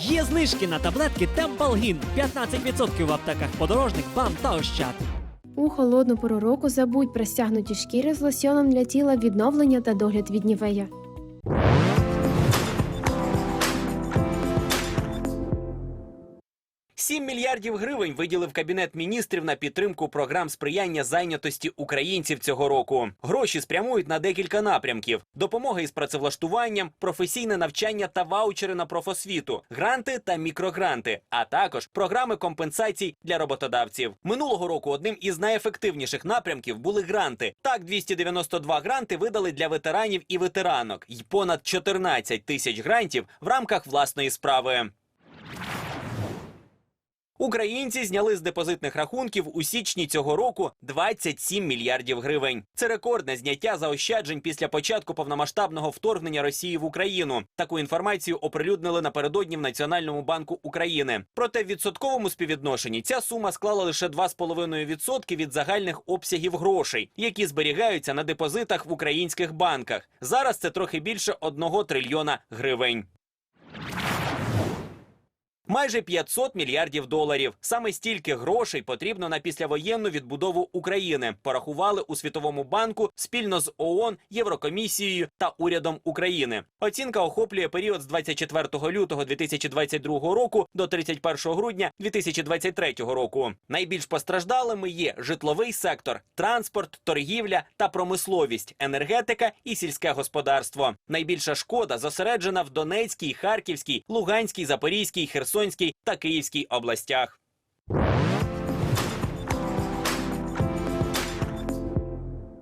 Є знижки на таблетки Темпалгін 15% в аптеках подорожник, бам та ощад. У холодну пору року забудь про стягнуті шкіри з лосьоном для тіла відновлення та догляд від нівея. Сім мільярдів гривень виділив кабінет міністрів на підтримку програм сприяння зайнятості українців цього року. Гроші спрямують на декілька напрямків: допомога із працевлаштуванням, професійне навчання та ваучери на профосвіту, гранти та мікрогранти, а також програми компенсацій для роботодавців. Минулого року одним із найефективніших напрямків були гранти. Так, 292 гранти видали для ветеранів і ветеранок, й понад 14 тисяч грантів в рамках власної справи. Українці зняли з депозитних рахунків у січні цього року 27 мільярдів гривень. Це рекордне зняття заощаджень після початку повномасштабного вторгнення Росії в Україну. Таку інформацію оприлюднили напередодні в Національному банку України. Проте в відсотковому співвідношенні ця сума склала лише 2,5% від загальних обсягів грошей, які зберігаються на депозитах в українських банках. Зараз це трохи більше 1 трильйона гривень. Майже 500 мільярдів доларів. Саме стільки грошей потрібно на післявоєнну відбудову України. Порахували у Світовому банку спільно з ООН, Єврокомісією та урядом України. Оцінка охоплює період з 24 лютого 2022 року до 31 грудня 2023 року. Найбільш постраждалими є житловий сектор, транспорт, торгівля та промисловість, енергетика і сільське господарство. Найбільша шкода зосереджена в Донецькій, Харківській, Луганській, Запорізькій, Херсонській та Київській областях.